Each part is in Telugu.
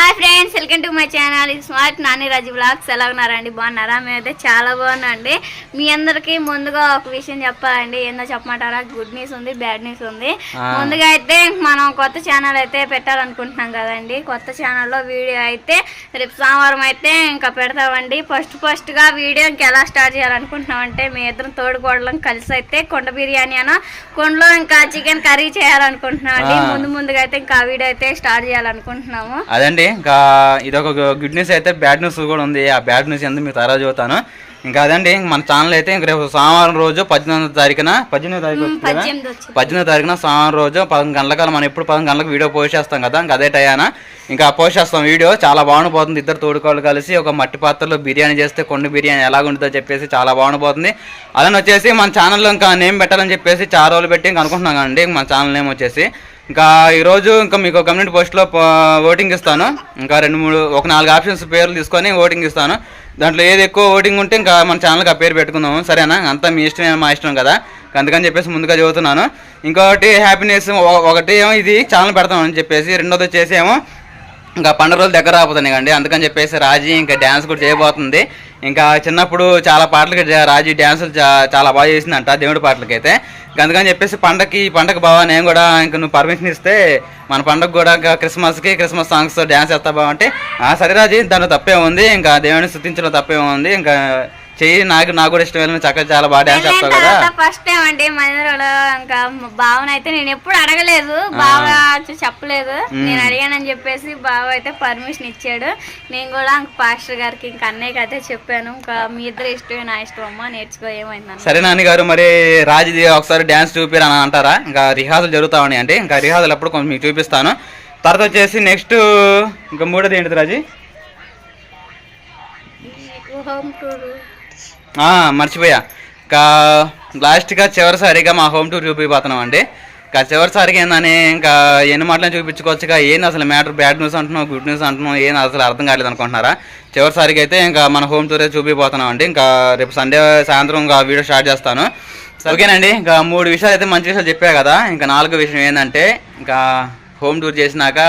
Hi friends welcome to my channel. Smart Nani Raju blogs. ఎలా ఉన్నారండి బాగున్నారా? మేమైతే చాలా బాగున్నాండి మీ అందరికీ ముందుగా ఒక విషయం చెప్పాలండి. ఏందో చెప్పమంటారా? గుడ్ న్యూస్ ఉంది బ్యాడ్ న్యూస్ ఉంది. ముందుగా అయితే మనం కొత్త ఛానల్ అయితే పెట్టాలనుకుంటున్నాం కదండి. కొత్త ఛానల్లో వీడియో అయితే రేపు సోమవారం అయితే ఇంకా పెడతామండి. ఫస్ట్ ఫస్ట్గా వీడియో ఇంకా ఎలా స్టార్ట్ చేయాలనుకుంటున్నాం అంటే మీ ఇద్దరం తోడుకోవడం కలిసి అయితే కొండ బిర్యానీ అన కొండలో ఇంకా చికెన్ కర్రీ చేయాలనుకుంటున్నాం అండి. ముందు ముందుగా అయితే ఇంకా వీడియో అయితే స్టార్ట్ చేయాలనుకుంటున్నాము. అదండి. ఇంకా ఇదొక గుడ్ న్యూస్ అయితే బ్యాడ్ న్యూస్ కూడా ఉంది. ఆ బ్యాడ్ న్యూస్ ఎందుకు మీకు తర్వాత చదువుతాను ఇంకా అదండి మన ఛానల్ అయితే ఇంక రేపు సోమవారం రోజు పద్దెనిమిదో తారీఖున పద్దెనిమిదో తారీఖు? పద్దెనిమిది తారీఖున సోమవారం రోజు పదకొండు గంటలకు మనం ఎప్పుడు పదకొండు గంటలకు వీడియో పోస్ట్ చేస్తాం కదా ఇంకా అదే టయాన. ఇంకా పోస్ట్ చేస్తాం వీడియో చాలా బాగుండిపోతుంది. ఇద్దరు తోడుకోళ్ళు కలిసి ఒక మట్టి పాత్రలో బిర్యానీ చేస్తే కొండ బిర్యానీ ఎలా ఉంటుందో చెప్పేసి చాలా బాగుండిపోతుంది. అలానే వచ్చేసి మన ఛానల్లో ఇంకా నేమ్ పెట్టాలని చెప్పేసి చాలా రోజులు పెట్టి ఇంకా అనుకుంటున్నాం కదండి మన ఛానల్ నేమ్ వచ్చేసి. ఇంకా ఈరోజు ఇంకా మీకు కమ్యూనిటీ పోస్ట్లో ఓటింగ్ ఇస్తాను. ఇంకా రెండు మూడు ఒక నాలుగు ఆప్షన్స్ పేర్లు తీసుకొని ఓటింగ్ ఇస్తాను. దాంట్లో ఏది ఎక్కువ ఓటింగ్ ఉంటే ఇంకా మన ఛానల్కి ఆ పేరు పెట్టుకుందాము. సరేనా? అంతా మీ ఇష్టమే మా ఇష్టం కదా? అందుకని చెప్పేసి ముందుగా చదువుతున్నాను. ఇంకొకటి హ్యాపీనెస్ ఒకటి ఏమో ఇది ఛానల్ పెడతామని చెప్పేసి రెండోది వచ్చేసేమో ఇంకా పండుగ రోజులు దగ్గర రాబోతున్నాయి కండి అందుకని చెప్పేసి రాజీ ఇంకా డ్యాన్స్ కూడా చేయబోతుంది. ఇంకా చిన్నప్పుడు చాలా పాటలకి రాజీ డ్యాన్సులు చాలా బాగా చేసిందంట దేవుడి పాటలకైతే. ఇంకా అందుకని చెప్పేసి పండగకి పండగ బావా నేను కూడా ఇంకా నువ్వు పర్మిషన్ ఇస్తే మన పండగ కూడా ఇంకా క్రిస్మస్కి క్రిస్మస్ సాంగ్స్ డ్యాన్స్ చేస్తా బావంటే "ఆ, సరే రాజీ దాంట్లో తప్పే ఉంది ఇంకా దేవుడిని స్థుతించడం తప్పే ఉంది ఇంకా చెయ్యి నాకు నాకు కూడా ఇష్టమైన చక్కగా చాలా బాగా డ్యాన్స్ చేస్తావు కదా. ఫస్ట్ టైం అండి మందిరంలో ఇంకా భావన అయితే నేను ఎప్పుడు అడగలేదు. బావ చెప్పలేదు. నేను అడిగానని చెప్పేసి బావ అయితే పర్మిషన్ ఇచ్చాడు. నేను కూడా ఇంక పాస్టర్ గారికి ఇంకా అన్నయ్యకి అయితే చెప్పాను. ఇంకా మీ ఇద్దరు ఇష్టమే నా ఇష్టం అమ్మ నేర్చుకో ఏమైందని సరే నాని గారు మరి రాజుది ఒకసారి డ్యాన్స్ చూపిరు అని అంటారా? ఇంకా రిహార్సల్ జరుగుతా ఉన్నాయి అంటే ఇంకా రిహార్సల్ అప్పుడు కొంచెం మీకు చూపిస్తాను. తర్వాత వచ్చేసి నెక్స్ట్ ఇంకా మూడోది ఏంటిది రాజీ? హోమ్ టూర్ మర్చిపోయా. ఇంకా లాస్ట్గా చివరిసారిగా మా హోమ్ టూర్ చూపిపోతున్నాం అండి ఇంకా చివరిసారిగా ఏందని ఇంకా ఎన్ని మాటలు చూపించుకోవచ్చుగా ఏంది అసలు మ్యాటర్ బ్యాడ్ న్యూస్ అంటున్నాం గుడ్ న్యూస్ అంటున్నాం ఏం అసలు అర్థం కాలేదు అనుకుంటున్నారా? చివరిసారిగా అయితే ఇంకా మన హోమ్ టూరే చూపిపోతున్నాం అండి ఇంకా రేపు సండే సాయంత్రం ఇంకా వీడియో స్టార్ట్ చేస్తాను. ఓకేనండి ఇంకా మూడు విషయాలు అయితే మంచి విషయాలు చెప్పా కదా. ఇంకా నాలుగో విషయం ఏంటంటే ఇంకా హోమ్ టూర్ చేసినాక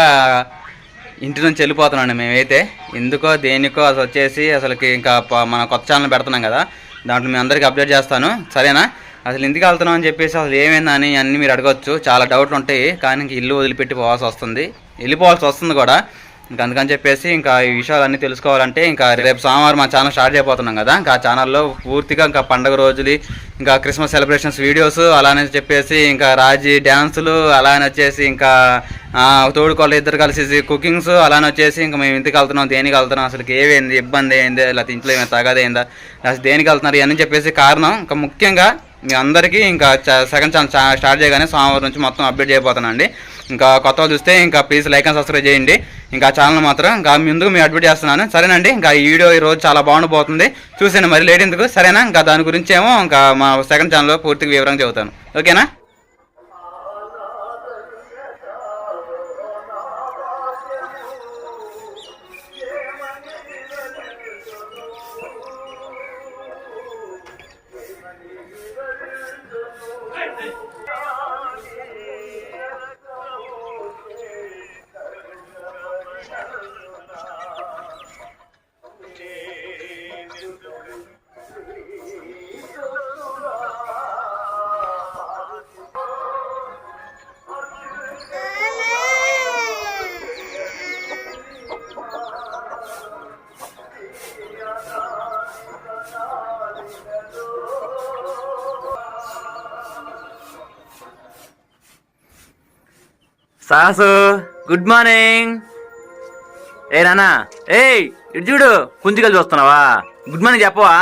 ఇంటి నుంచి వెళ్ళిపోతున్నాండి మేమైతే. ఎందుకో దేనికో అసలు వచ్చేసి అసలుకి ఇంకా మన కొత్త ఛానల్ పెడుతున్నాం కదా. దాంట్లో మీ అందరికీ అప్డేట్ చేస్తాను. సరేనా? అసలు ఇంటికి వెళ్తున్నాం అని చెప్పేసి అసలు ఏమైందని అన్నీ మీరు అడగొచ్చు. చాలా డౌట్లు ఉంటాయి. కానీ ఇంక ఇల్లు వదిలిపెట్టి పోవాల్సి వస్తుంది. వెళ్ళిపోవాల్సి వస్తుంది కూడా. ఇంకా అందుకని చెప్పేసి ఇంకా ఈ విషయాలన్నీ తెలుసుకోవాలంటే ఇంకా రేపు సోమవారం మా ఛానల్ స్టార్ట్ చేయబోతున్నాం కదా. ఇంకా ఆ ఛానల్లో పూర్తిగా ఇంకా పండగ రోజులు ఇంకా క్రిస్మస్ సెలబ్రేషన్స్ వీడియోస్ అలానే చెప్పేసి ఇంకా రాజీ డ్యాన్సులు అలానే వచ్చేసి ఇంకా ఆ, తోడుకోళ్ళు ఇద్దరు కలిసి కుకింగ్స్ అలానే వచ్చేసి ఇంకా మేము ఇంటికి వెళ్తున్నాం దేనికి వెళ్తున్నాం అసలు ఏమైంది ఇబ్బంది ఏంది లేకపోతే ఇంట్లో ఏమైనా తగదైందా అసలు దేనికి వెళ్తున్నారు ఇవన్నీ చెప్పేసి కారణం. ఇంకా ముఖ్యంగా మీ అందరికీ ఇంకా సెకండ్ ఛానల్ స్టార్ట్ చేయగానే సోమవారం నుంచి మొత్తం అప్డేట్ చేయబోతానండి ఇంకా కొత్త చూస్తే ఇంకా ప్లీజ్ లైక్ అండ్ సబ్స్క్రైబ్ చేయండి. ఇంకా ఛానల్ మాత్రం ఇంకా ముందుకు మీ అడ్వర్ట్ చేస్తున్నాను. సరేనండి ఇంకా ఈ వీడియో ఈ రోజు చాలా బాగుండబోతుంది చూసాను మరి లేట్ ఎందుకు? సరేనా? ఇంకా దాని గురించి ఏమో ఇంకా మా సెకండ్ ఛానల్లో పూర్తిగా వివరంగా చెబుతాను. ఓకేనా? Sauce good morning. ఏ నానా ఏయ్ ఇటు చూడు కుంచికలు చూస్తున్నావా? గుడ్ మార్నింగ్ చెప్పవా?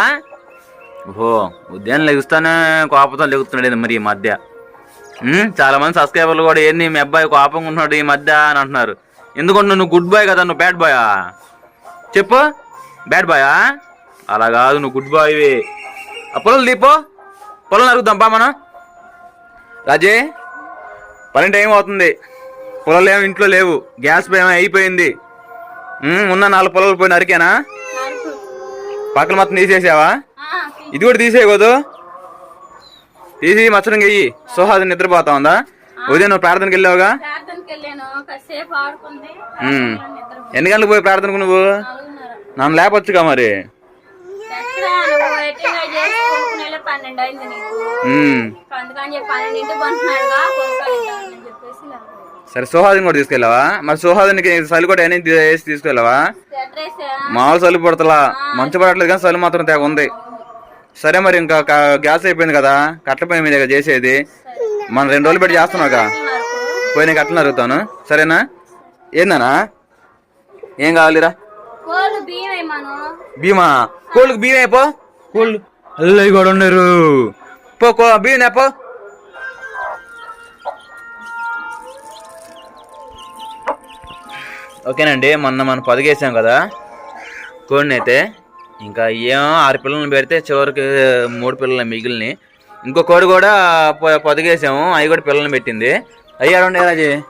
ఓహో ఉదయం లెగుస్తానే కోపంతో లెగుతున్నాడు మరి ఈ మధ్య? చాలా మంది సబ్స్క్రైబర్లు కూడా ఏంది మీ అబ్బాయి కోపంగా ఉంటున్నాడు ఈ మధ్య అని అంటున్నారు. ఎందుకంటే నువ్వు గుడ్ బాయ్ కదా నువ్వు బ్యాడ్ బాయా చెప్పు బ్యాడ్ బాయా అలా కాదు నువ్వు గుడ్ బాయ్వి ఆ పొలం దీపో పొలం అడుగుదాం బా మనం. రాజే పని టైం అవుతుంది. పొలాలు ఏమో ఇంట్లో లేవు. గ్యాస్ ఏమో అయిపోయింది. ఉన్న నాలుగు పొలాలు పోయి నరికేనా పక్కన మొత్తం తీసేసావా? ఇది కూడా తీసేయకూడదు తీసి మచ్చడం గెయ్యి. సుహాది నిద్రపోతా ఉందా? ఉదయం నువ్వు ప్రార్థనకి వెళ్ళావుగా? ఎన్ని గంటలకు పోయి ప్రార్థనకు నువ్వు. నన్ను లేపొచ్చుగా మరి. పన్నెండు అయింది నీకు. ఉమ్. అందుకని చెప్పి పన్నెండింటి పంటున్నాడుగా కొనుక్కోలేదని చెప్పేసి లేకపోతే. సరే సుహాదిని కూడా తీసుకెళ్ళావా? మరి సుహాదినికి చలి కూడా వేసి తీసుకెళ్ళావా? మామూలు చలి పడతలా. మంచు పడట్లేదు కానీ చలి మాత్రం తెగ ఉంది. సరే మరి ఇంకా గ్యాస్ అయిపోయింది కదా కట్ల పొయ్యి మీద కదా చేసేది. మనం రెండు రోజులు పెట్టి చేస్తున్నావుగా పోయి నీకు అట్లా అడుగుతాను. సరేనా? ఏందనా ఏం కావాలిరా? భీమా? కోళ్ళకి బియ్యం అయిపో కోళ్ళు. అల్లయ్య కూడా ఉన్నారు పో కో బియ్యం అయిపో ఓకేనండి మొన్న మనం పొదిగేసాం కదా? కోడిని అయితే ఇంకా ఏం ఆరు పిల్లల్ని పెడితే చివరికి మూడు పిల్లలు మిగిలిని. ఇంకో కోడి కూడా పొ- పొదిగేసాము అవి కూడా పిల్లల్ని పెట్టింది. అయ్యి అరండి రాజీ?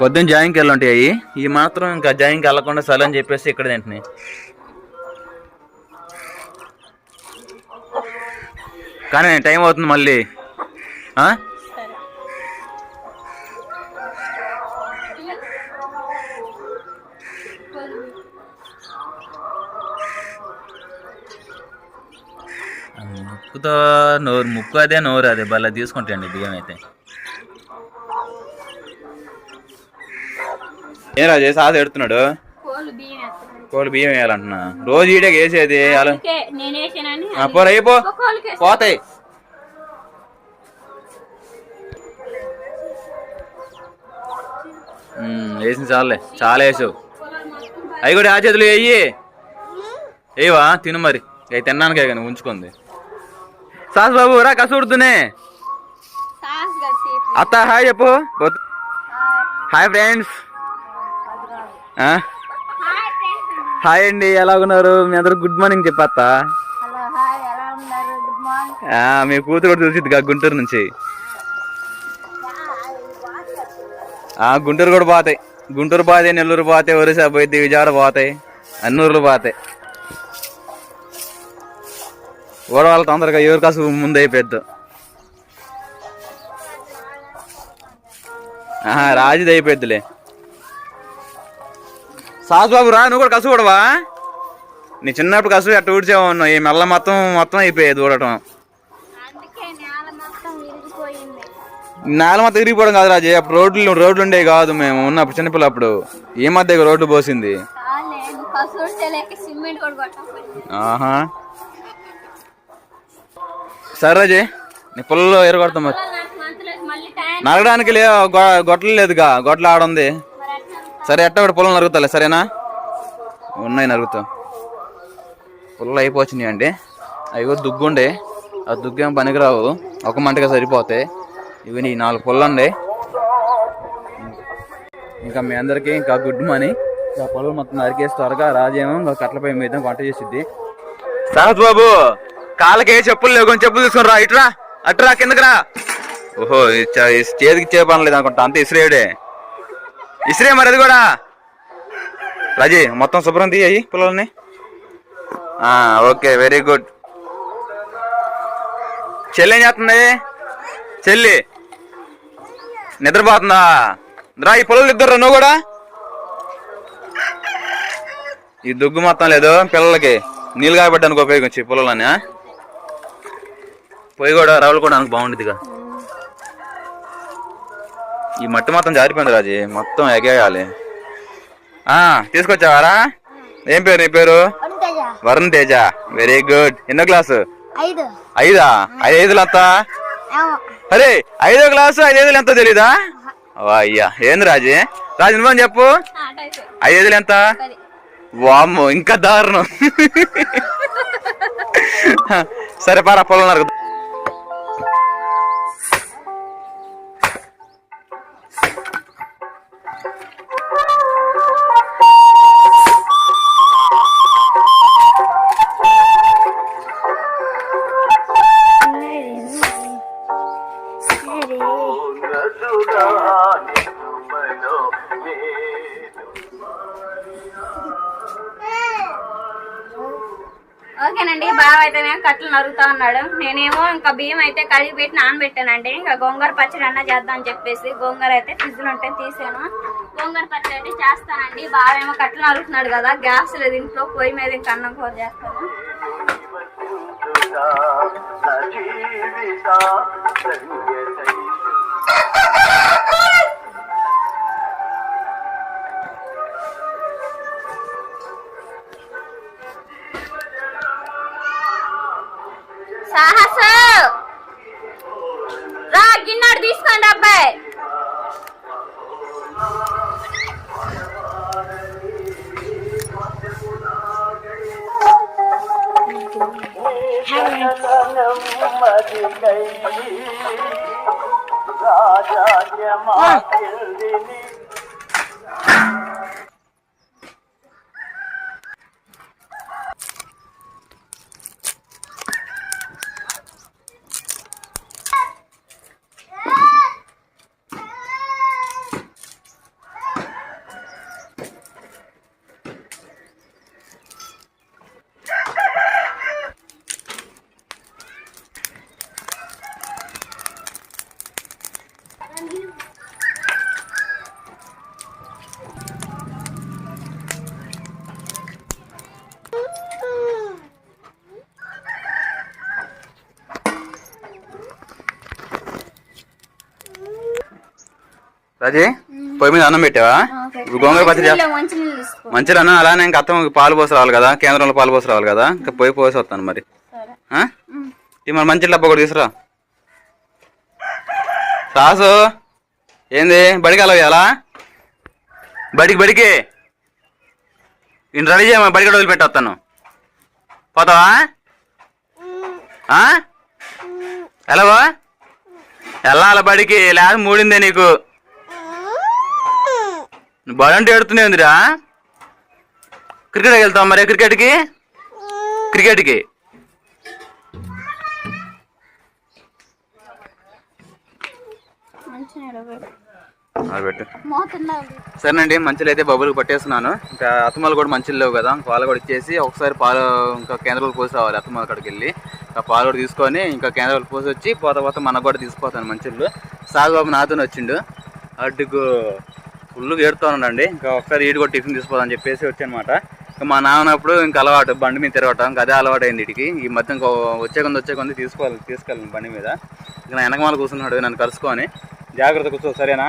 పొద్దున్న జాయింకి వెళ్ళుంటాయి అవి ఇవి మాత్రం ఇంకా జాయింకి వెళ్ళకుండా సరే అని చెప్పేసి ఇక్కడ తింటున్నాయి. కానీ టైం అవుతుంది మళ్ళీ. ముక్కుతో నోరు ముక్కు అదే నోరు అదే భలే తీసుకుంటాయండి బియ్యం అయితే. ఏం రాజు సాధ ఎడుతున్నాడు? కోళ్ళు బియ్యం వేయాలంటున్నా. రోజు ఈడే వేసేది అలా పోరా అయిపో. పోతాయి. వేసింది చాలే. చాలా వేసావు. అవి కూడా ఆ చేతులు వేయి. ఏవా తిను మరి. అవి తిన్నానికే కానీ ఉంచుకుంది. సాస్ బాబు రా కసుడుతునే అత్త హాయ్ చెప్పు. హాయ్. ఫ్రెండ్స్? హాయ్ అండి ఎలా ఉన్నారు? మీ అందరూ గుడ్ మార్నింగ్ చెప్పత్త. మీ కూతురు కూడా చూసిద్దిగా గుంటూరు నుంచి. ఆ గుంటూరు కూడా పోతాయి. గుంటూరు పోతాయి నెల్లూరు పోతాయి ఒరిస్సా పోతాయి విజయవాడ పోతాయి. అన్ని ఊర్లు పోతాయి. ఓడవాళ్ళు తొందరగా ఎవరి కాసు ముందు అయిపోద్దు రాజుది అయిపోద్దిలే సాసు బాబు రా నువ్వు కూడా కసు కూడవా? నీ చిన్నప్పుడు కసు అట్ట ఊడ్చేవా ఉన్నావు. ఈ మెల్ల మొత్తం మొత్తం అయిపోయేది ఊడటం. నేల మొత్తం తిరిగిపోవడం కాదు రాజే అప్పుడు రోడ్లు రోడ్లు ఉండేవి కాదు మేము. ఉన్నప్పుడు చిన్నపిల్లప్పుడు. ఈ మధ్య రోడ్లు పోసింది. ఆహా. సరే నీ పుల్లలో ఎరగొడతాం మరి. నరగడానికి లే గొ- గొడ్లు లేదుగా గొడ్లు ఆడుంది సరే ఎట్ట ఒకటి పొలం నరుగుతాలే సరేనా? ఉన్నాయి నరుగుతాం. పుల్లలు అయిపోతున్నాయి అండి. అవి దుగ్గుండే. ఆ దుగ్గేం పనికిరావు. ఒక మంటగా సరిపోతాయి. ఇవి నీ నాలుగు పుల్లండి. ఇంకా మీ అందరికీ ఇంకా గుడ్ మార్నింగ్. ఇంకా పొలం మొత్తం నరికేసి త్వరగా రాజేమో ఇంకా కట్లపై మీద వంట చేసిద్ది. సాహత్ బాబు! కాళ్ళకి ఏ చెప్పులు లేవు కొంచెం చెప్పులు తీసుకుని రా ఇట్రా. అట్రా కిందకి రా. ఓహో చేతికి ఇచ్చే లేదు అనుకుంటా అంత ఇసిరేయుడే. ఇసిరే మరి అది కూడా. రాజీ మొత్తం శుభ్రం తీయి పిల్లల్ని. Okay very good. చెల్లి ఏం చేస్తుంది? చెల్లి. నిద్రపోతుందా? రా ఈ పిల్లలు ఇద్దరు నువ్వు కూడా. ఈ దుగ్గు మొత్తం లేదు పిల్లలకి. నీళ్ళు కాబట్టడానికి ఉపయోగించి పొలాలని పొయ్యి కూడా రవలు కూడా బాగుండిద్దిగా. ఈ మట్టి మొత్తం జారిపోయింది రాజీ. మొత్తం ఎగేయాలి. ఆ తీసుకొచ్చావారా? ఏం పేరు నీ పేరు? వరుణ్ తేజ. వెరీ గుడ్ ఎన్నో క్లాసు? ఐదు. ఐదా? ఐదులు ఎంత అరే ఐదో క్లాసు ఐదేదులు ఎంత తెలీదా? అయ్యా ఏంది రాజీ? రాజు నువ్వని చెప్పు. ఐదేదులు ఎంత? వామ్మో ఇంకా దారుణం. సరే పారా పొలం కట్టలు నరుగుతా ఉన్నాడు. నేనేమో ఇంకా బియ్యం అయితే కడిగి పెట్టి నానబెట్టానండి. ఇంకా గోంగూర పచ్చడి అన్న చేద్దాం అని చెప్పేసి గోంగూర అయితే ఫ్రిడ్జ్లో ఉంటే తీసాను. గోంగూర పచ్చడి అయితే చేస్తానండి. బావేమో కట్లు నరుగుతున్నాడు కదా గ్యాస్ లేదు ఇంట్లో పొయ్యి మీద ఇంకా అన్నం కూర చేస్తాను. సాహస! రా గిన్నెడు తీసుకోండి అబ్బాయి. రాజీ పొయ్యి మీద అన్నం పెట్టావా? ఇప్పుడు గోంగూర పచ్చడి మంచిగా అన్న అలానే ఇంకా అత్తం పాలు పోసి రావాలి కదా కేంద్రంలో పాలు పోసి రావాలి కదా ఇంకా పొయ్యి పోసి వస్తాను మరి మరి మంచి డబ్బా కూడా తీసురా సాసు ఏంది? బడికి అలా బడికి బడికి. నేను రెడీ చేయమా? బడికి వదిలిపెట్టేస్తాను పోతావా? ఆ? ఎలాగో? వెళ్ళాలి బడికి? లేదా మూడిందే నీకు. నువ్వు బడి అంటే ఏడుతున్నాయిందిరా క్రికెట్కి వెళ్తావు మరి? క్రికెట్కి? క్రికెట్కి? సరేనండి మంచిలు అయితే బబుల్కి పట్టేస్తున్నాను. ఇంకా అత్తమాలు కూడా మంచిలు లేవు కదా పాలు కూడా ఇచ్చేసి ఒకసారి పాలు ఇంకా కేంద్రాలు పోసి రావాలి అత్తమాల కాడికి వెళ్ళి. ఇంకా పాలు కూడా తీసుకొని ఇంకా కేంద్రాలు పోసి వచ్చి పోత పోత మనకు కూడా తీసుకుపోతాను మంచిళ్ళు సాగుబాబు నాతోనే వచ్చిండు. అడ్డుకు ఫుల్ ఏడుతానండి ఇంకా ఒకసారి ఈడు కూడా టిఫిన్ తీసుకోదని చెప్పేసి వచ్చానమాట. ఇంకా మా నాన్నప్పుడు ఇంకా అలవాటు బండి మీద తిరగటం ఇంకా అదే అలవాటు అయింది ఇటుకి ఈ మధ్య ఇంకో వచ్చే కొంది వచ్చే కొంది తీసుకోవాలి తీసుకెళ్ళండి బండి మీద. ఇంకా నా వెనకమాల కూర్చున్నాడు నన్ను కలుసుకొని. జాగ్రత్త కూర్చో సరేనా?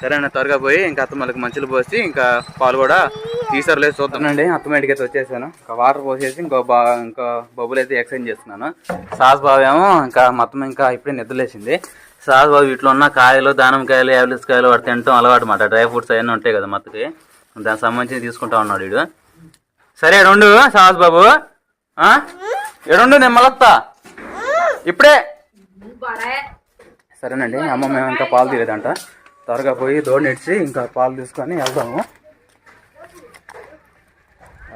సరేనా త్వరగా పోయి ఇంకా అత్తమ్మలకి మంచులు పోసి ఇంకా పాలు కూడా తీసారు లేదు చూద్దామండి అత్తమ్మడికి అయితే వచ్చేసాను. ఇంకా వాటర్ పోసేసి ఇంకో బా ఇంకా బొబ్బులు అయితే ఎక్స్చేంజ్ చేస్తున్నాను. సాస్ బాబు ఇంకా మొత్తం ఇంకా ఇప్పుడే నిద్రలేసింది. సాగు బాబు వీటిలో ఉన్న కాయలు దానిమ్మకాయలు యావలిస్ కాయలు వాడు తినటం అలవాటు మాట. డ్రై ఫ్రూట్స్ అవన్నీ ఉంటాయి కదా మొత్తకి. దానికి సంబంధించి తీసుకుంటా ఉన్నాడు వీడు. సరే రెండు సాహస్ బాబు. ఎడుండు నేను మళ్ళొస్తా ఇప్పుడే. సరేనండి అమ్మ మేము ఇంకా పాలు తీయలేదంట. త్వరగా పోయి దోడు నెడిచి ఇంకా పాలు తీసుకొని వెళ్దాము.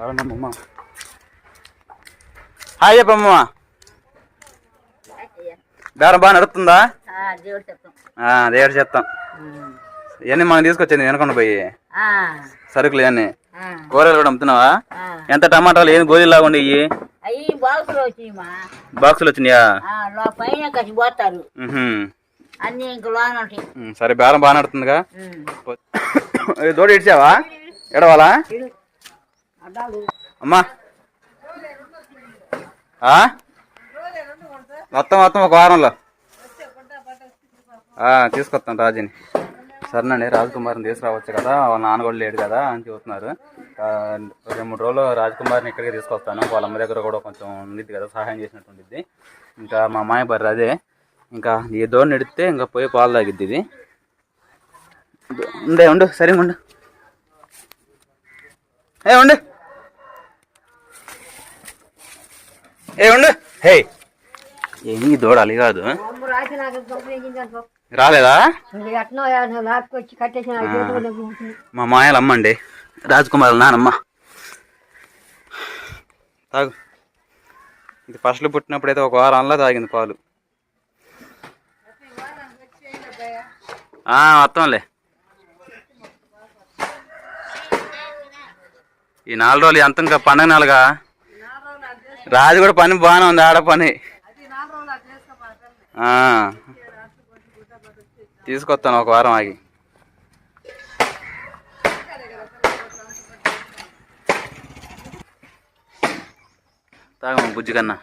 ఎవరమ్మమ్మ హాయ్ చెప్పమ్మ. బేరం బాగా నడుపుతుందా దేవుడు చెప్తాం. ఇవన్నీ మనం తీసుకొచ్చింది వెనకుండా పోయి. సరుకులు ఇవన్నీ. కూరలు కూడా అమ్ముతున్నావా? ఎంత టమాటాలు ఏం గోళీలాగా ఉండేవి అయ్యి బాక్సులు వచ్చినాయా సరే బేరం బాగా నడుతుందిగా దోడు ఇడ్చావా? ఎడవాలా అమ్మా? మొత్తం మొత్తం ఒక వారంలో. ఆ, తీసుకొస్తాను రాజుని. సరేనండి రాజకుమార్ని తీసుకురావచ్చు కదా వాళ్ళ నాన్న కూడా లేడు కదా అని చూస్తున్నారు ఆ, రెండు మూడు రోజులు రాజకుమారిని ఇక్కడికి తీసుకొస్తాను. వాళ్ళ అమ్మ దగ్గర కూడా కొంచెం ఉండిద్ది కదా సహాయం చేసినట్టు ఉండిద్ది. ఇంకా మా అమ్మాయి బర్రె అదే. ఇంకా ఈ దోడు నెడితే ఇంకా పోయి పాలు తాగిద్ది ఇది. ఉండే ఉండు సరే ఉండు. ఏ ఉండు. ఏ ఉండు. హే. ఏమి దూడాలి కాదు రాసి నాకు పంపించింది రాలేదా? మా మాయలు అమ్మండి. రాజకుమారులు నానమ్మ. తాగు. ఇది ఫస్ట్లో పుట్టినప్పుడైతే ఒక వారంలో తాగింది పాలు. ఆ, మొత్తంలే ఈ నాలుగు రోజులు ఎంత ఇంకా పండగ నెలగా? రాజు కూడా పని బాగానే ఉంది ఆడ పని. ఆ. తీసుకొస్తాను ఒక వారం ఆగి. తాగమ్మ బుజ్జి కన్నా.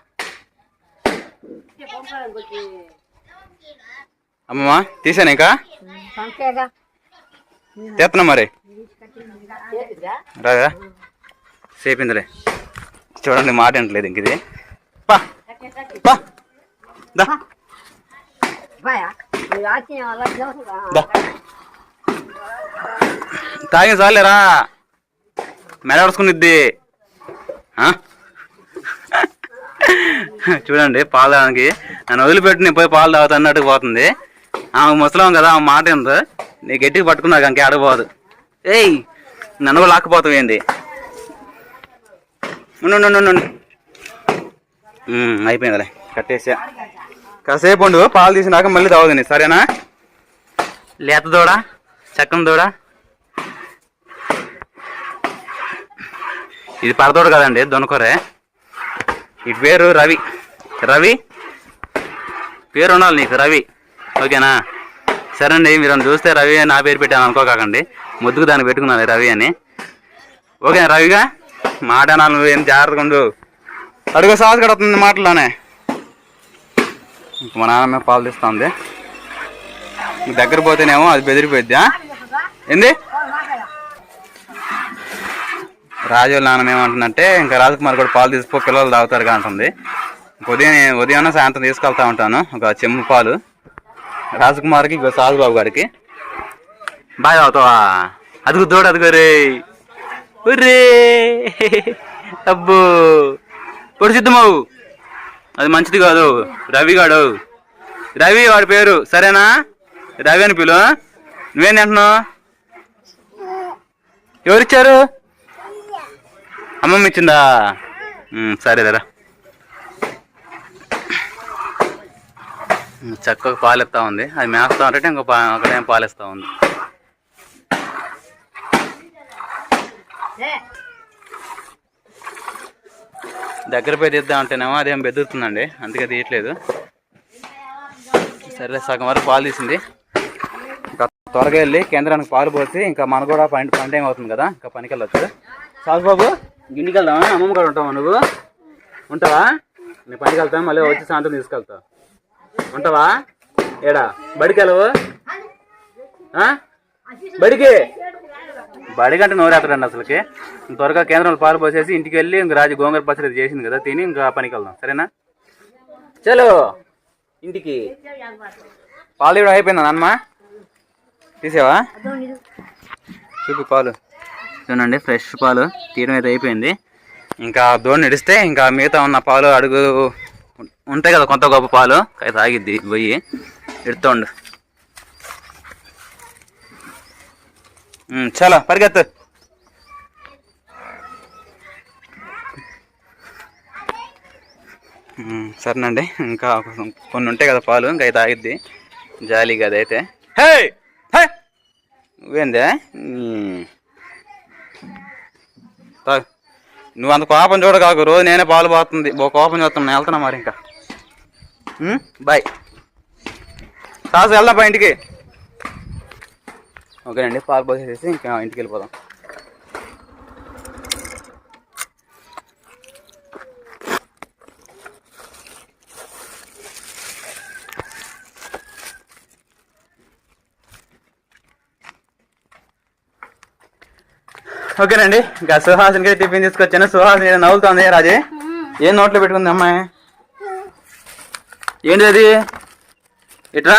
అమ్మమ్మా తీసాను ఇంకా? తెత్తనా మరి? రాగా సేపిందిలే. చూడండి మాట వింటలేదు ఇంక ఇది. పా పా దా. తాగిన చాలేరా? మెడవడుచుకునిద్ది? చూడండి పాలు తాగడానికి. నన్ను వదిలిపెట్టి నేను పోయి పాలు తాగుతా అన్నట్టు పోతుంది. ఆమె ముసలాం కదా ఆమె మాట ఎంత నీ గట్టిగా పట్టుకున్నాక ఇంకే ఆడపోదు ఏయ్ నన్ను కూడా లాక్కుపోతావు ఏంది? అయిపోయిందిలే కట్టేసా. కాసేపు ఉండు పాలు తీసినాక మళ్ళీ తాగుదని సరేనా? లేత దూడ చక్కని దూడ. ఇది పరదోడు కదండి దొనకొరే ఈ పేరు రవి. రవి? పేరు ఉండాలి నీకు రవి. ఓకేనా? సరే అండి మీరు చూస్తే రవి అని నా పేరు పెట్టాను అనుకోకండి. ముద్దుకు దాన్ని పెట్టుకున్నాను రవి అని. ఓకేనా రవిగా? మాట అనాలి నువ్వు ఏం జాగ్రత్తగా ఉండు. అడుగు సాగు కడుతుంది మాటలోనే ఇంక మా నాన్నమే పాలు తీస్తుంది. దగ్గర పోతేనేమో అది బెదిరిపోయిద్దా ఏంది? రాజు వాళ్ళ నాన్న ఏమంటుందంటే ఇంకా రాజకుమార్ కూడా పాలు తీసిపో పిల్లలు తాగుతారుగా అంటుంది. ఉదయం ఉదయం సాయంత్రం తీసుకెళ్తా ఉంటాను ఒక చెమ్ము పాలు. రాజకుమార్కి ఇంకో సాధుబాబు గారికి. బాగా తాగుతావా? అదుగు దూడ అదుగు రే ఒర్రే అబ్బో. పొడి సిద్ధమవు అది మంచిది కాదు. రవి గాడు. రవి వాడి పేరు సరేనా? రవి అని పిలు నువ్వేం తింటున్నావు? ఎవరిచ్చారు? అమ్మమ్మ ఇచ్చిందా? సరే సరేలేరా చక్కగా పాలు ఇస్తా ఉంది. అది మేస్తా ఉంటే ఇంకో పా ఒకటేం పాలు ఇస్తా ఉంది. దగ్గర పోయి తీద్దాం అంటేనేమో అదేం బెదురుతుందండి. అందుకే తీయట్లేదు. సరే సగం వరకు పాలు తీసింది. ఇంకా త్వరగా వెళ్ళి కేంద్రానికి పాలు పోసి ఇంకా మన కూడా పంట పంట అవుతుంది కదా ఇంకా పనికి వెళ్ళొచ్చు సాగు బాబు వెళ్దామా? అమ్మమ్మ కూడా ఉంటావా నువ్వు? ఉంటావా? నేను పనికి వెళ్తాను మళ్ళీ వచ్చి సాయంత్రం తీసుకెళ్తావు ఉంటావా? ఏడా? బడికి వెళ్ళవు బడికి? బడిగంట అంటే నోరేస్తాడండి అసలుకి. త్వరగా కేంద్రంలో పాలు పోసేసి ఇంటికి వెళ్ళి ఇంక రాజు గోంగూర పచ్చడి చేసింది కదా తిని ఇంకా పనికి వెళ్దాం. సరేనా? చలో ఇంటికి. పాలు ఇవ్వడం అయిపోయిందా నాన్నమ్మ తీసావా? చూపి పాలు. చూడండి ఫ్రెష్ పాలు. తీయడం అయితే అయిపోయింది. ఇంకా దోణి నడిస్తే ఇంకా మిగతా ఉన్న పాలు అడుగు ఉంటాయి కదా కొంత గొప్ప పాలు. తాగిద్ది పోయి ఎడుతోండు చాలా పరిగెత్తు. సరేనండి ఇంకా కొన్ని ఉంటాయి కదా పాలు ఇంకా అయితే ఆగిద్ది. జాలీగా అదైతే హే హే! నువ్వేందే. నువ్వు అంత కోపం చూడకాకు రోజు నేనే పాలు పోతుంది ఓ కోపం చూస్తాను నేను వెళ్తున్నా మరి ఇంకా. బాయ్. కాసు వెళ్దాం ఇంటికి. ఓకేనండి పాలు పోసేసి ఇంకా ఇంటికి వెళ్ళిపోదాం ఓకేనండి ఇంకా సుహాసినికి టిఫిన్ తీసుకొచ్చాను. సుహాసిని నవ్వుతుంది రాజే. ఏం నోట్లో పెట్టుకుంది అమ్మాయి? ఏంటి అది? ఇట్రా?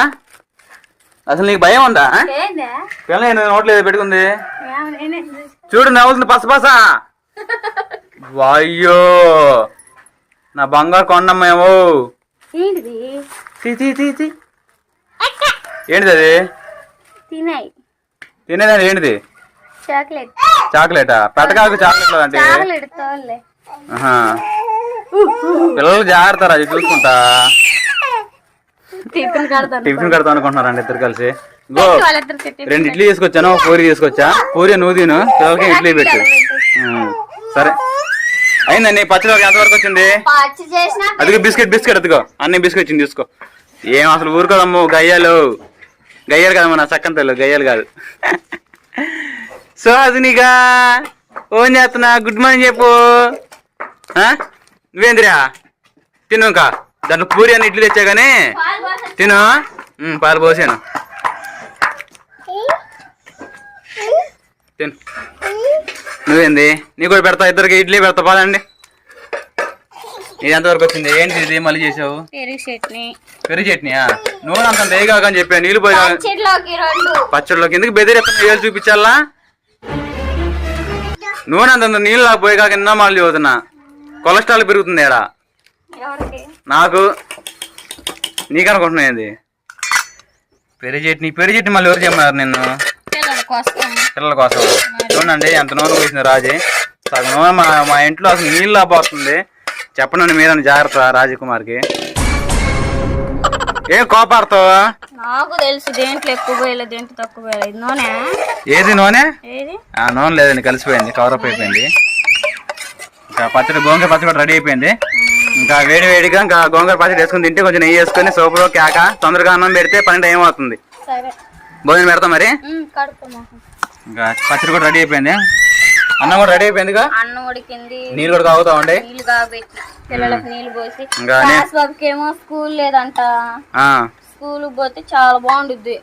అసలు నీకు భయం ఉందా పిల్ల ఏంది? నోట్లో ఏదో పెట్టుకుంది. నేనే. చూడు నవ్వుతుంది పస పస. వాయ్యో. నా బంగారు కొండమ్మేమో ఏంటిది? అది? తినేదాన్ని ఏంటిది? చాక్లెట్. చాక్లెటా? పెట్టకాకు అంటే? చాక్లెట్ ఆహా. పిల్లలు జాగ్రత్త రాజు చూసుకుంటా. టిఫిన్ కడతాం అనుకుంటున్నారండి ఇద్దరు కలిసి. గో రెండు ఇడ్లీ తీసుకొచ్చాను పూరి తీసుకొచ్చా? పూరి నువ్వు తిను పిల్లలకి ఇడ్లీ పెట్టు. సరే. అయిందండి పచ్చడి ఎంతవరకు వచ్చింది? అదిగో బిస్కెట్ బిస్కెట్ అదిగో అన్ని బిస్కెట్ ఇచ్చింది తీసుకో. ఏం అసలు ఊరుకోదమ్ము గయ్యాలు. గయ్యాలు కాదమ్మా నా చక్కని తెలు గయ్యాలు కాదు. సుహాసినిగా ఫోన్ చేస్తున్నా గుడ్ మార్నింగ్ చెప్పు? నువ్వేందిరా? తిను ఇంకా. దాంట్లో పూరి అని ఇడ్లీ తెచ్చా కానీ తిను పాలు పోసాను. తిను. నువ్వేంది? నీ కూడా పెడతా ఇద్దరికి ఇడ్లీ పెడతా పాలండి ఇది ఎంతవరకు వచ్చింది. ఏంటి ఇది మళ్ళీ చేసావు? పెరుగు చట్నీ. పెరుగు చట్నీయా? నూనె అంత వేగా అని చెప్పాను నీళ్ళు పోయి పచ్చడిలోకి ఎందుకు బెదిరెత్తున్నా ఏళ్ళు చూపించాలా? నూనె అంత నీళ్ళు పోయి కాక ఎన్నో మాటలు చదువుతున్నా కొలెస్ట్రాల్ పెరుగుతుంది ఏడా? నాకు నీకనుకుంటున్నా ఏంది? పెరుగు చట్నీ పెరుగు చట్నీ మళ్ళీ ఎవరు చెప్పన్నారు నిన్ను? పిల్లల కోసం. చూడండి ఎంత నూనె పోసింది రాజీ. సగం నూనె మా మా ఇంట్లో అసలు నీళ్ళు పోతుంది చెప్పనండి మీరని జాగ్రత్త రాజకుమార్కి. ఏం కోపాడతావా? నాకు తెలుసు దేంట్లో ఎక్కువ పోయలేదు దేంట్లో తక్కువ పోయలేదు నూనె? ఏది నూనె? ఆ నూనె లేదండి కలిసిపోయింది కవర్ అప్ అయిపోయింది. పచ్చడి గోంగూర పచ్చడి కూడా రెడీ అయిపోయింది. ఇంకా వేడి వేడిగా ఇంకా గోంగూర పచ్చడి వేసుకుని తింటే కొంచెం నెయ్యి వేసుకొని సోపులో కేక తొందరగా అన్నం పెడితే పన్నెండు ఏం అవుతుంది సరే. భోజనం పెడతాం మరి? ఇంకా పచ్చడి కూడా రెడీ అయిపోయింది. అన్నం కూడా రెడీ అయిపోయిందిగా? అన్నం ఉడికింది. నీళ్ళు కూడా తాగుతామండి నీళ్ళు కాబెట్టి పిల్లలకు నీళ్ళు పోసి. బాబుకి ఏమో స్కూల్ లేదంట. స్కూల్ పోతే చాలా బాగుండుద్ది.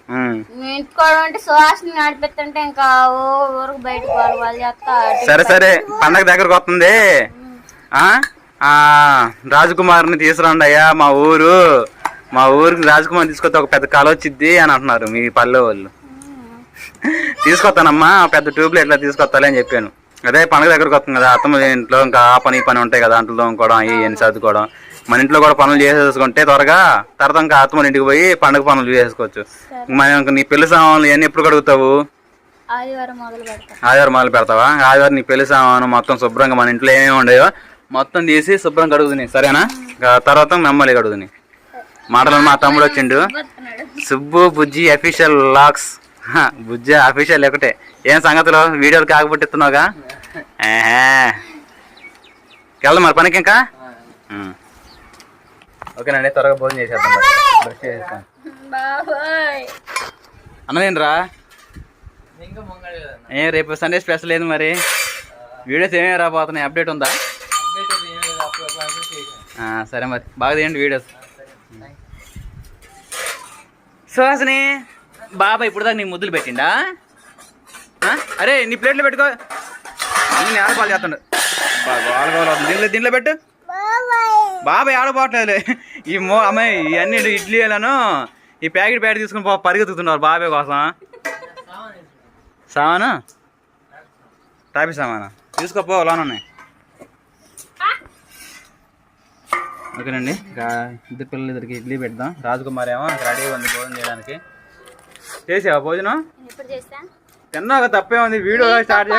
మీ ఇంటికాడ అంటే సుహాసిని నడిపిస్తుంటే ఇంకా ఓ ఊరికి బయట వాళ్ళు చేస్తా సరే సరే. పండగ దగ్గరకు వస్తుంది. రాజకుమార్ని తీసుకురండి అయ్యా మా ఊరు. మా ఊరికి రాజకుమార్ తీసుకొస్తే ఒక పెద్ద కళ వచ్చిద్ది అని అంటున్నారు మీ పల్లె వాళ్ళు. తీసుకొస్తానమ్మా పెద్ద ట్యూబ్లు ఎట్లా తీసుకొస్తాలే అని చెప్పాను. అదే పండగ దగ్గరకు వస్తుంది కదా అత్తమ్మ ఇంట్లో ఇంకా ఆ పని పని ఉంటాయి కదా అంట్లో తోముకోవడం అవి ఎన్ని సర్దుకోవడం. మన ఇంట్లో కూడా పనులు చేసేసుకుంటే త్వరగా తర్వాత ఇంకా అత్తమ్మ ఇంటికి పోయి పండగ పనులు చేసుకోవచ్చు. మనం ఇంకా నీ పెళ్ళి సామాన్లు ఇవన్నీ ఎప్పుడు కడుగుతావు? ఆదివారం మొదలు పెడతా. ఆదివారం మొదలు పెడతావా? ఆదివారం నీ పెళ్ళి సామాను మొత్తం శుభ్రంగా మన ఇంట్లో ఏమేమి ఉండయో మొత్తం తీసి శుభ్రం కడుగుతుంది సరేనా? తర్వాత మెమ్మల్ని కడుగుతుంది మాటలు మా తమ్ముడు వచ్చిండు. సుబ్బు బుజ్జి అఫీషియల్ లాక్స్ బుజ్జి అఫీషియల్ ఒకటే. ఏం సంగతులు? వీడియోలు కాకపోతున్నావుగా. వెళ్దాం మరి పనికి ఇంకా. ఓకేనండి త్వరగా భోజనం చేసేద్దాం. బ్రష్ చేసేస్తాను బాబాయ్. అన్నదేంట్రా ఏ రేపు సండే స్పెషల్ ఏంది మరి? వీడియోస్ ఏమేమి రాబోతున్నాయి? అప్డేట్ ఉందా? సరే మరి. బాగా తీయండి వీడియోస్. సుహాసిని బాబా ఇప్పుడు దాకా నీ ముద్దులు పెట్టిండా? అరే నీ ప్లేట్లో పెట్టుకో. అన్ని ఆడపాలు పాలు చేస్తుండు. దీనిలో దీంట్లో పెట్టు. బాబాయ్ ఆడపోవట్లేదు ఈ మో అమ్మాయి ఇవన్నీ ఇడ్లీలను ఈ ప్యాకెట్ ప్యాకెట్ తీసుకుని పో పరిగెత్తుతున్నారు బాబాయ్ కోసం. సామాను? టాపీ సామాను? తీసుకోపో లోన్ ఉన్నాయి ఓకేనండి. ఇంకా ఇద్దరు పిల్లలు ఇద్దరికి ఇడ్లీ పెడదాం. రాజకుమార్ ఏమో రెడీ ఉంది భోజనం చేయడానికి. చేసావా భోజనం? తిన్నాక తప్పే ఉంది వీడియో స్టార్ట్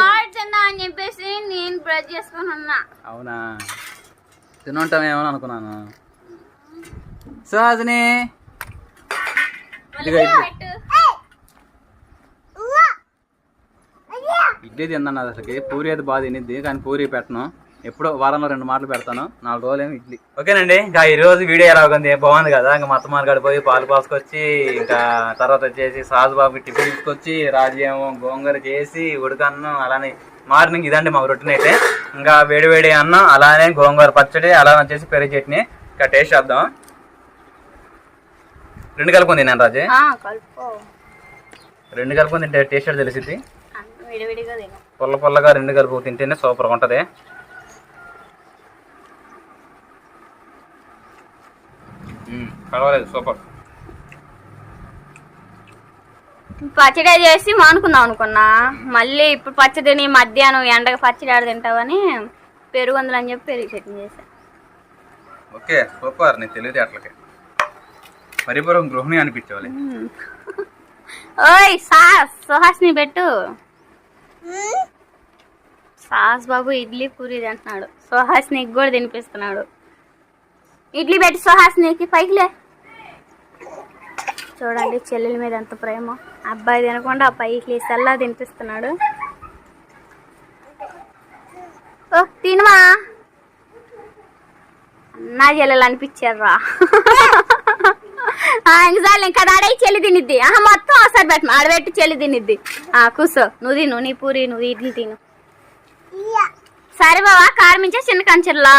అని చెప్పేసి నేను బ్రష్ చేసుకొని ఉన్నా. అవునా? తినుంటామేమో అనుకున్నాను. సుహాసిని! ఇడ్లీ. తిన్నాను అసలుకి. పూరి అయితే బాగా తినిద్ది కానీ పూరి పెట్టను. ఎప్పుడో వారంలో రెండు మాటలు పెడతాను. నాలుగు రోజులు ఏమి ఇడ్లీ. ఓకేనండి ఇంకా ఈ రోజు వీడియో ఎలా ఉంది? బాగుంది కదా? ఇంకా మొత్తం మార్గాడు పోయి పాలు పాసుకొచ్చి ఇంకా తర్వాత వచ్చేసి సాజుబాబు టిఫిన్ తీసుకొచ్చి రాజ్యం గోంగూర చేసి ఉడకన్నం అలానే మార్నింగ్ ఇదండి మాకు రొటీన్ అయితే. ఇంకా వేడి వేడి అన్నం అలానే గోంగూర పచ్చడి అలా వచ్చేసి పెరుగు చట్నీ. ఇంకా టేస్ట్ చేద్దాం. రెండు కలుపుకుంది నేను రాజే. రెండు కలుపుకొని తింటే టేస్ట్ తెలిసింది పుల్ల పుల్లగా రెండు కలుపు తింటేనే సూపర్గా ఉంటుంది. పర్వాలేదు సూపర్. పచ్చడి చేసి మానుకుందాం అనుకున్నా. మళ్ళీ ఇప్పుడు పచ్చడిని మధ్యాహ్నం ఎండగా పచ్చడి ఆడ తింటావని పెరుగు అందులో అని చెప్పి పెరుగు చట్నీ చేశా. Okay super. నీ తెలివితేటలకి. పరిపూర్వం గృహిణి అనిపించేవాలి. ఓయ్ సాస్ సుహాస్ని పెట్టు. సాస్ బాబు ఇడ్లీ పూరి తింటున్నాడు. సుహాస్నికి కూడా తినిపిస్తున్నాడు. ఇడ్లీ పెట్టి సుహాస్నికి పైకిలే చూడండి చెల్లెల మీద ఎంత ప్రేమ. అబ్బాయి తినకుండా ఆ పైకి లేసల్లా తినిపిస్తున్నాడు. ఓ తినమా అన్నా చెల్లెలు అనిపించారా ఇంకసారి ఇంకా ఆడే చెల్లి తినిద్ది. ఆహా మొత్తం ఒకసారి పెట్ట ఆడబెట్టి చెల్లి తినిద్ది. ఆ కూర్చో నువ్వు తిను నీ పూరి నువ్వు ఇడ్లీ తిను. సరే బావా కారం ఇచ్చా చిన్న కంచెల్లా.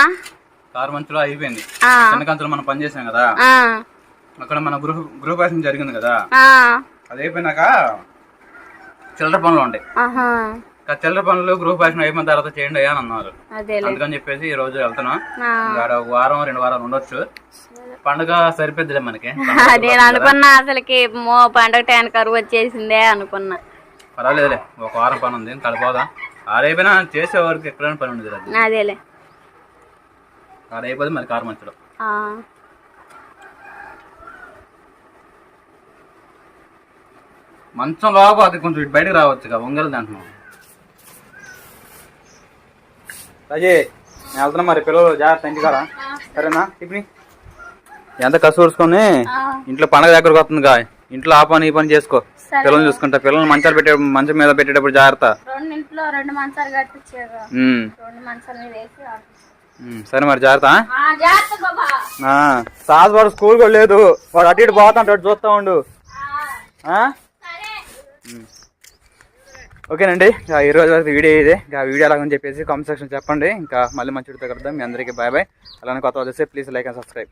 కారు మంచులో అయిపోయింది ఆ, చిన్న కంచులో మనం పని చేసాం కదా. అక్కడ మన గృహ గృహప్రవేశం జరిగింది కదా. అది అయిపోయినాక చిల్లర పనులు ఉంటాయి. చిల్లర పనులు గృహప్రవేశం అయిపోయిన తర్వాత చేయండి అయ్యా అని అన్నారు. అదేలే. అందుకని చెప్పేసి ఈ రోజు వెళ్తున్నాం. ఒక వారం రెండు వారాలు ఉండొచ్చు. పండుగ సరిపోద్దిలే మనకి. నేను అనుకున్నా అసలుకి మో పండగ టైం కరువు వచ్చేసిందే అనుకున్నా. పర్వాలేదులే ఒక వారం పని ఉంది. కలిపోదాం ఆడైపోయినా చేసే వరకు ఎక్కడైనా పని ఉండదు అది ఆడైపోతే మరి కారు మంచులో ఆ, మంచం లోపు అది కొంచెం ఇటు బయటకు రావచ్చు ఒంగలు అంటున్నాం అజయ్ నేను వెళ్తున్నా మరి పిల్లలు జాగ్రత్త ఇంటికాడ సరేనా టిఫిని? ఎంత కసూర్చుకొని ఇంట్లో పండగ దగ్గరకు వస్తుంది గా ఇంట్లో ఆ పని ఈ పని చేసుకో. పిల్లల్ని చూసుకుంటా. పిల్లల్ని మంచాలు పెట్టే మంచం మీద పెట్టేటప్పుడు జాగ్రత్త. రెండు ఇంట్లో రెండు మంచాలు కట్టించారు రెండు మంచాల మీద వేసి సరే మరి జాగ్రత్త సాస్ వాడు స్కూల్ కూడా లేదు. వాడు అటు ఇటు పోతాంటాడు చూస్తా ఉండు. ఓకేనండి ఇక ఈ రోజు వరకు వీడియో ఇదే. ఇంకా వీడియో ఎలాగని చెప్పేసి కామెంట్ సెక్షన్ చెప్పండి. ఇంకా మళ్ళీ మంచి వీడియోతో కలుద్దాం. మీ అందరికీ బాయ్ బాయ్ అలానే కొత్త వచ్చేసి ప్లీజ్ లైక్ అండ్ సబ్స్క్రైబ్